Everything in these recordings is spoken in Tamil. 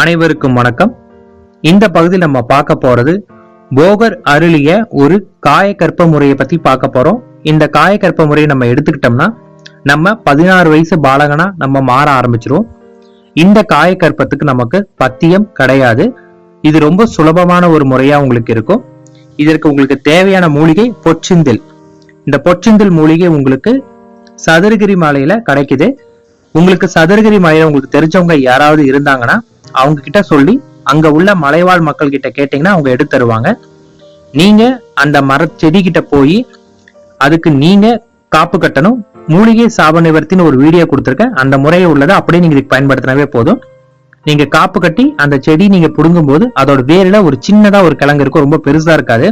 அனைவருக்கும் வணக்கம். இந்த பகுதியில் நம்ம பார்க்க போறது போகர் அருளிய ஒரு காயக்கற்ப முறையை பத்தி பார்க்க போறோம். இந்த காயக்கற்ப முறையை நம்ம எடுத்துக்கிட்டோம்னா நம்ம பதினாறு வயசு பாலகனா நம்ம மாற ஆரம்பிச்சிருவோம். இந்த காயக்கற்பத்துக்கு நமக்கு பத்தியம் கிடையாது. இது ரொம்ப சுலபமான ஒரு முறையா உங்களுக்கு இருக்கும். இதற்கு உங்களுக்கு தேவையான மூலிகை பொற்சிந்தில். இந்த பொற்சிந்தில் மூலிகை உங்களுக்கு சதுரகிரி மலையில கிடைக்குது. உங்களுக்கு சதுரகிரி மலையில உங்களுக்கு தெரிஞ்சவங்க யாராவது இருந்தாங்கன்னா அவங்க கிட்ட சொல்லி அங்க உள்ள மலைவாழ் மக்கள் கிட்ட கேட்டீங்கன்னா அவங்க எடுத்து தருவாங்க. நீங்க அந்த மர செடி கிட்ட போய் அதுக்கு நீங்க காப்பு கட்டணும். மூலிகை சாப நிவர்த்தின்னு ஒரு வீடியோ கொடுத்துருக்கேன். அந்த முறையை உள்ளதை அப்படியே நீங்க இதுக்கு பயன்படுத்தினாவே போதும். நீங்க காப்பு கட்டி அந்த செடி நீங்க புடுங்கும் போது அதோட வேர்ல ஒரு சின்னதா ஒரு கிழங்கு இருக்கும். ரொம்ப பெருசா இருக்காது.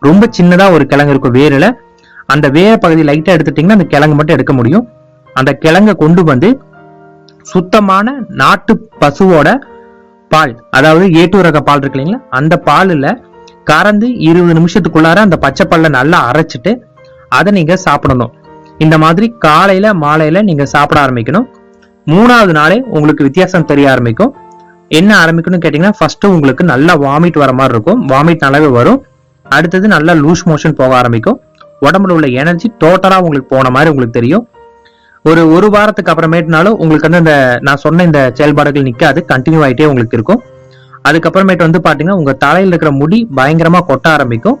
ரொம்ப சின்னதா ஒரு கிழங்கு இருக்கும் வேர்ல. அந்த வேர பகுதி லைட்டா எடுத்துட்டீங்கன்னா அந்த கிழங்கு மட்டும் எடுக்க முடியும். அந்த கிழங்கை கொண்டு வந்து சுத்தமான நாட்டு பசுவோட பால் அதாவது ஏட்டு ரக பால் இருக்கு இல்லைங்களா? அந்த பாலில் கறந்து இருபது நிமிஷத்துக்குள்ளார அந்த பச்சை பல்ல நல்லா அரைச்சிட்டு அதை நீங்கள் சாப்பிடணும். இந்த மாதிரி காலையில மாலையில நீங்கள் சாப்பிட ஆரம்பிக்கணும். மூணாவது நாளே உங்களுக்கு வித்தியாசம் தெரிய ஆரம்பிக்கும். என்ன ஆரம்பிக்கணும்னு கேட்டிங்கன்னா ஃபர்ஸ்ட் உங்களுக்கு நல்லா வாமிட் வர மாதிரி இருக்கும். வாமிட் நல்லாவே வரும். அடுத்தது நல்லா லூஸ் மோஷன் போக ஆரம்பிக்கும். உடம்புல உள்ள எனர்ஜி டோட்டலாக உங்களுக்கு போன மாதிரி உங்களுக்கு தெரியும். ஒரு ஒரு வாரத்துக்கு அப்புறமேட்டுனாலும் உங்களுக்கு வந்து இந்த நான் சொன்ன இந்த செயல்பாடுகள் நிற்காது கண்டினியூ ஆகிட்டே உங்களுக்கு இருக்கும். அதுக்கப்புறமேட்டு வந்து பார்த்தீங்கன்னா உங்கள் தலையில் இருக்கிற முடி பயங்கரமாக கொட்ட ஆரம்பிக்கும்.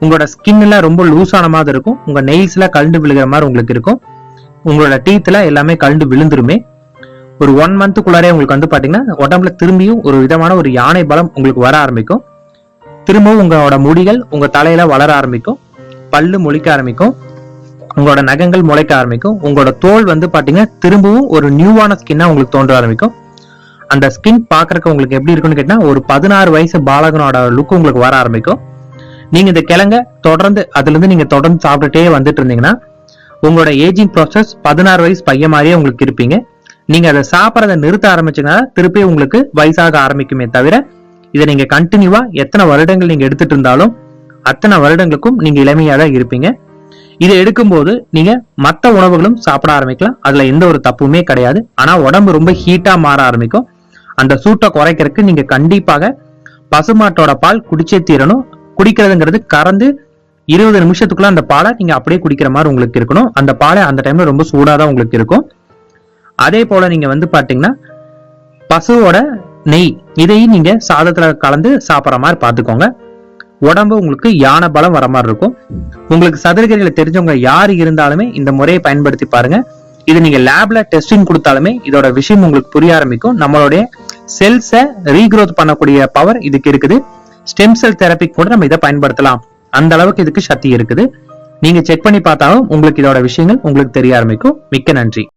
உங்களோட ஸ்கின் எல்லாம் ரொம்ப லூஸ் ஆன மாதிரி இருக்கும். உங்கள் நெயில்ஸ் கழுண்டு விழுகிற மாதிரி உங்களுக்கு இருக்கும். உங்களோட டீத்தில் எல்லாமே கழுண்டு விழுந்துருமே. ஒரு ஒன் மந்த்துக்குள்ளாரே உங்களுக்கு வந்து பார்த்தீங்கன்னா உடம்புல திரும்பியும் ஒரு விதமான ஒரு யானை பலம் உங்களுக்கு வர ஆரம்பிக்கும். திரும்பவும் உங்களோட முடிகள் உங்கள் தலையில் வளர ஆரம்பிக்கும். பல்லு முழிக்க ஆரம்பிக்கும். உங்களோட நகங்கள் முளைக்க ஆரம்பிக்கும். உங்களோட தோல் வந்து பாத்தீங்கன்னா திரும்பவும் ஒரு நியூவான ஸ்கின்னா உங்களுக்கு தோன்ற ஆரம்பிக்கும். அந்த ஸ்கின் பாக்குறதுக்கு உங்களுக்கு எப்படி இருக்குன்னு கேட்டா ஒரு பதினாறு வயசு பாலகனோட லுக் உங்களுக்கு வர ஆரம்பிக்கும். நீங்க இந்த கிழங்க தொடர்ந்து அதுல இருந்து நீங்க தொடர்ந்து சாப்பிட்டுட்டே வந்துட்டு இருந்தீங்கன்னா உங்களோட ஏஜிங் ப்ராசஸ் பதினாறு வயசு பையன் மாதிரியே உங்களுக்கு இருப்பீங்க. நீங்க அதை சாப்பிட்றத நிறுத்த ஆரம்பிச்சீங்கன்னா திருப்பி உங்களுக்கு வயசாக ஆரம்பிக்குமே தவிர இதை நீங்க கண்டினியூவா எத்தனை வருடங்கள் நீங்க எடுத்துட்டு இருந்தாலும் அத்தனை வருடங்களுக்கும் நீங்க இளமையா தான் இருப்பீங்க. இதை எடுக்கும்போது நீங்க மற்ற உணவுகளும் சாப்பிட ஆரம்பிக்கலாம். அதுல எந்த ஒரு தப்புமே கிடையாது. ஆனா உடம்பு ரொம்ப ஹீட்டா மாற ஆரம்பிக்கும். அந்த சூட்டை குறைக்கிறதுக்கு நீங்க கண்டிப்பாக பசுமாட்டோட பால் குடிச்சே தீரணும். குடிக்கிறதுங்கிறது கறந்து இருபது நிமிஷத்துக்குள்ள அந்த பாலை நீங்க அப்படியே குடிக்கிற மாதிரி உங்களுக்கு இருக்கணும். அந்த பாலை அந்த டைம்ல ரொம்ப சூடாக தான் உங்களுக்கு இருக்கும். அதே போல நீங்க வந்து பாத்தீங்கன்னா பசுவோட நெய் இதையும் நீங்க சாதத்துல கலந்து சாப்பிட்ற மாதிரி பாத்துக்கோங்க உடம்பு உங்களுக்கு யானை பலம் வர மாதிரி இருக்கும். உங்களுக்கு சதுரகிரியில தெரிஞ்சவங்க யார் இருந்தாலுமே இந்த முறையை பயன்படுத்தி பாருங்க. இது நீங்க லேப்ல டெஸ்டிங் கொடுத்தாலுமே இதோட விஷயம் உங்களுக்கு புரிய ஆரம்பிக்கும். நம்மளுடைய செல்ஸை ரீக்ரோத் பண்ணக்கூடிய பவர் இதுக்கு இருக்குது. ஸ்டெம் செல் தெரப்பிக்கு கூட நம்ம இதை பயன்படுத்தலாம். அந்த அளவுக்கு இதுக்கு சக்தி இருக்குது. நீங்க செக் பண்ணி பார்த்தாலும் உங்களுக்கு இதோட விஷயங்கள் உங்களுக்கு தெரிய ஆரம்பிக்கும். மிக்க நன்றி.